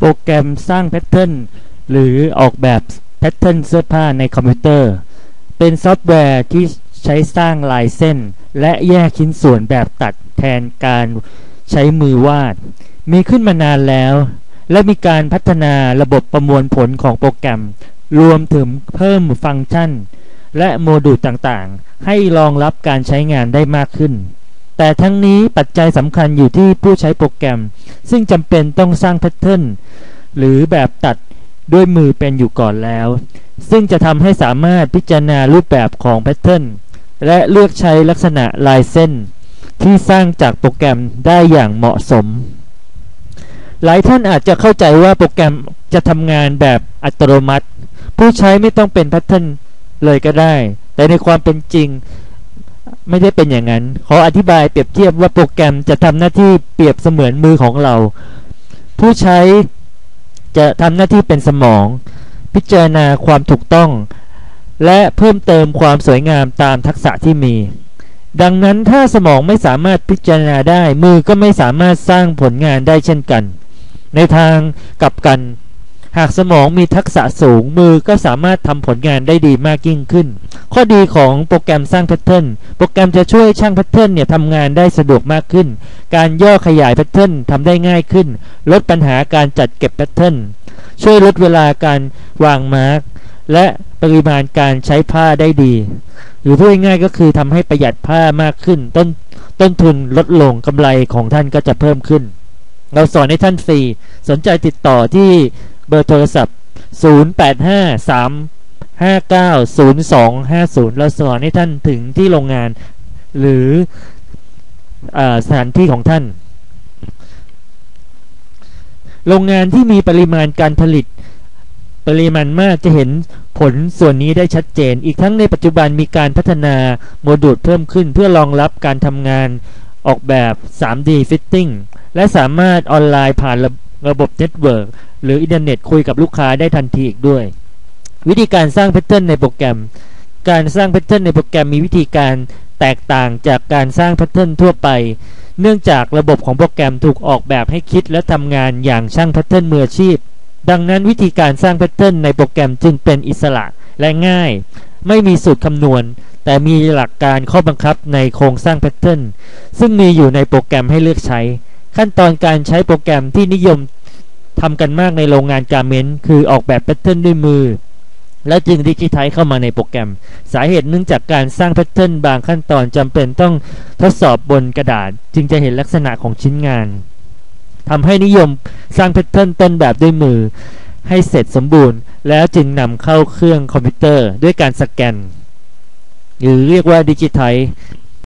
โปรแกรมสร้างแพทเทิร์นหรือออกแบบแพทเทิร์นเสื้อผ้าในคอมพิวเตอร์ เป็นซอฟต์แวร์ที่ใช้สร้างลายเส้น และแยกชิ้นส่วนแบบตัดแทนการใช้มือวาด มีขึ้นมานานแล้ว และมีการพัฒนาระบบประมวลผลของโปรแกรม รวมถึงเพิ่มฟังก์ชัน และโมดูลต่างๆ ให้รองรับการใช้งานได้มากขึ้น แต่ทั้งนี้ปัจจัยสำคัญอยู่ที่ผู้ใช้โปรแกรม ซึ่งจำเป็นต้องสร้างแพทเทิร์นหรือแบบตัดด้วยมือเป็นอยู่ก่อนแล้ว ซึ่งจะทำให้สามารถพิจารณารูปแบบของแพทเทิร์นและเลือกใช้ลักษณะลายเส้น ที่สร้างจากโปรแกรมได้อย่างเหมาะสม หลายท่านอาจจะเข้าใจว่าโปรแกรมจะทำงานแบบอัตโนมัติ ผู้ใช้ไม่ต้องเป็นแพทเทิร์นเลยก็ได้ แต่ในความเป็นจริง ไม่ได้เป็นอย่างนั้น ขออธิบายเปรียบเทียบว่าโปรแกรมจะทำหน้าที่เปรียบเสมือนมือของเรา ผู้ใช้จะทำหน้าที่เป็นสมอง พิจารณาความถูกต้อง และเพิ่มเติมความสวยงามตามทักษะที่มี ดังนั้นถ้าสมองไม่สามารถพิจารณาได้ มือก็ไม่สามารถสร้างผลงานได้เช่นกัน ในทางกลับกัน หากสมองมีทักษะสูงมือก็สามารถทำผลงานได้ดีมากยิ่งขึ้น ข้อดีของโปรแกรมสร้างแพทเทิร์นโปรแกรมจะช่วยช่างแพทเทิร์นเนี่ยทำงานได้สะดวกมากขึ้น การย่อขยายแพทเทิร์นทำได้ง่ายขึ้น ลดปัญหาการจัดเก็บแพทเทิร์นช่วยลดเวลาการวางมาร์กและปริมาณการใช้ผ้าได้ดี หรือพูดง่ายก็คือทำให้ประหยัดผ้ามากขึ้น ต้นต้นทุนลดลงกำไรของท่านก็จะเพิ่มขึ้น เราสอนให้ท่านฟรีสนใจติดต่อที่ เบอร์โทรศัพท์ 0853590250 เราสอนให้ท่านถึงที่โรงงาน หรืออสถานที่ของท่าน โรงงานที่มีปริมาณการผลิตปริมาณมากจะเห็นผลส่วนนี้ได้ชัดเจน อีกทั้งในปัจจุบันมีการพัฒนาโมดูลเพิ่มขึ้นเพื่อรองรับการทำงานออกแบบ 3D Fitting และสามารถออนไลน์ผ่านระ ระบบเน็ตเวิร์กหรืออินเทอร์เน็ตคุยกับลูกค้าได้ทันทีอีกด้วย วิธีการสร้างแพทเทิร์นในโปรแกรม การสร้างแพทเทิร์นในโปรแกรมมีวิธีการแตกต่างจากการสร้างแพทเทิร์นทั่วไป เนื่องจากระบบของโปรแกรมถูกออกแบบให้คิดและทำงานอย่างช่างแพทเทิร์นมืออาชีพ ดังนั้นวิธีการสร้างแพทเทิร์นในโปรแกรมจึงเป็นอิสระและง่าย ไม่มีสูตรคำนวณ แต่มีหลักการข้อบังคับในโครงสร้างแพทเทิร์นซึ่งมีอยู่ในโปรแกรมให้เลือกใช้ ขั้นตอนการใช้โปรแกรมที่นิยมทำกันมากในโรงงานการเมนต์คือออกแบบแพทเทิร์นด้วยมือ และจึงดิจิทัลเข้ามาในโปรแกรม สาเหตุเนื่องจากการสร้างแพทเทิร์นบางขั้นตอนจำเป็นต้องทดสอบบนกระดาษ จึงจะเห็นลักษณะของชิ้นงานทำให้นิยมสร้างแพทเทิร์นต้นแบบด้วยมือ ให้เสร็จสมบูรณ์ แล้วจึงนำเข้าเครื่องคอมพิวเตอร์ด้วยการสแกน หรือเรียกว่าดิจิทัล